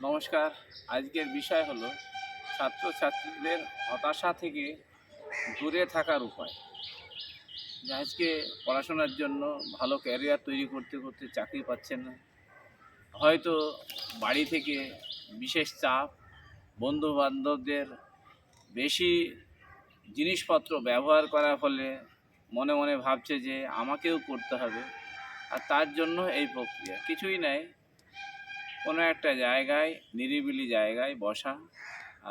নমস্কার। আজকের বিষয় হলো ছাত্রছাত্রীদের হতাশা থেকে দূরে থাকার উপায়। যে আজকে পড়াশোনার জন্য ভালো ক্যারিয়ার তৈরি করতে করতে চাকরি পাচ্ছেন না। হয়তো বাড়ি থেকে বিশেষ চাপ বন্ধু বান্ধবদের বেশি জিনিসপত্র ব্যবহার করার ফলে মনে মনে ভাবছে যে আমাকেও করতে হবে। আর তার জন্য এই প্রক্রিয়া। কিছুই নাই কোনো একটা জায়গায়, নিরিবিলি জায়গায় বসা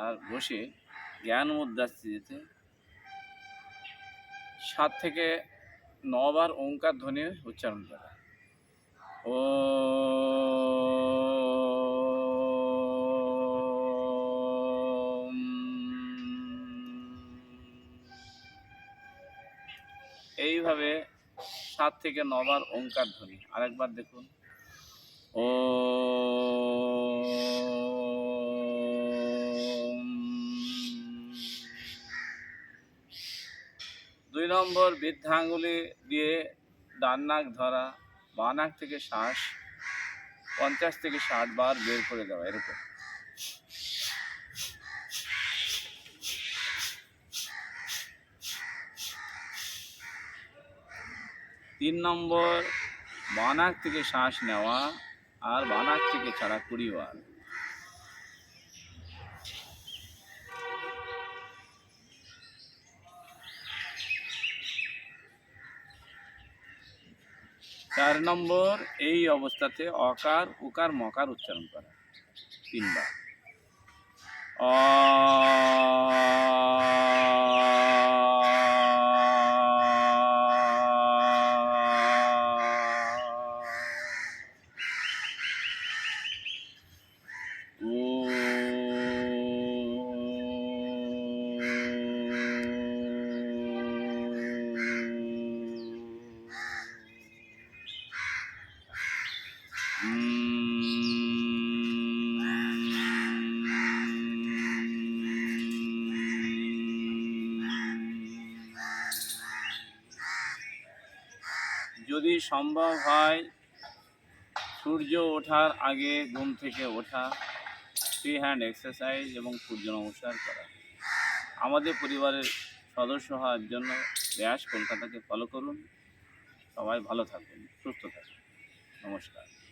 আর বসে জ্ঞান মুদ্রাস্থিতিতে সাত থেকে নবার ওঙ্কার ধ্বনি উচ্চারণ করা। ও এইভাবে সাত থেকে নবার ওঙ্কার ধ্বনি আরেকবার দেখুন দুই নম্বর বৃদ্ধাঙ্গুলি দিয়ে ডান নাক ধরা, বাঁ নাক থেকে শ্বাস, পঞ্চাশ থেকে ষাট বার বের করে দেওয়া, এরকম। তিন নম্বর বানাক থেকে শ্বাস নেওয়া আর বানাচ্ছে থেকে ছাড়া পরিবার? চার নম্বর, এই অবস্থাতে অকার, উকার, মকার উচ্চারণ করা। তিনবার। অ যদি সম্ভব হয়, সূর্য ওঠার আগে ঘুম থেকে ওঠা ফ্রি হ্যান্ড এক্সারসাইজ এবং সূর্য নমস্কার করা। আমাদের পরিবারের সদস্য হওয়ার জন্য ব্যাস কলকাতাকে ফলো করুন। সবাই ভালো থাকুন, সুস্থ থাকুন। নমস্কার।